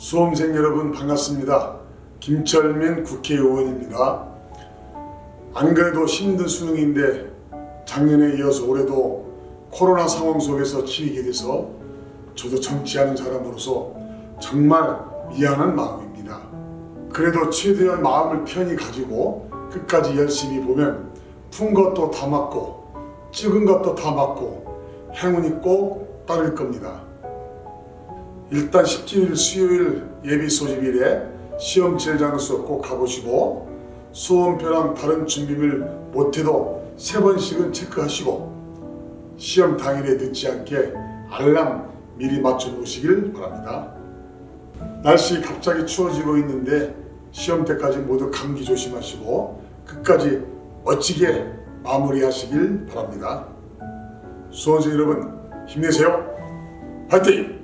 수험생 여러분 반갑습니다. 김철민 국회의원입니다. 안 그래도 힘든 수능인데 작년에 이어서 올해도 코로나 상황 속에서 치르게 돼서 저도 정치하는 사람으로서 정말 미안한 마음입니다. 그래도 최대한 마음을 편히 가지고 끝까지 열심히 보면 푼 것도 다 맞고 찍은 것도 다 맞고 행운이 꼭 따를 겁니다. 일단 17일 수요일 예비 소집일에 시험칠 장소 꼭 가보시고 수험표랑 다른 준비물 못해도 세 번씩은 체크하시고 시험 당일에 늦지 않게 알람 미리 맞춰 놓으시길 바랍니다. 날씨 갑자기 추워지고 있는데 시험 때까지 모두 감기 조심하시고 끝까지 멋지게 마무리하시길 바랍니다. 수험생 여러분 힘내세요. 파이팅!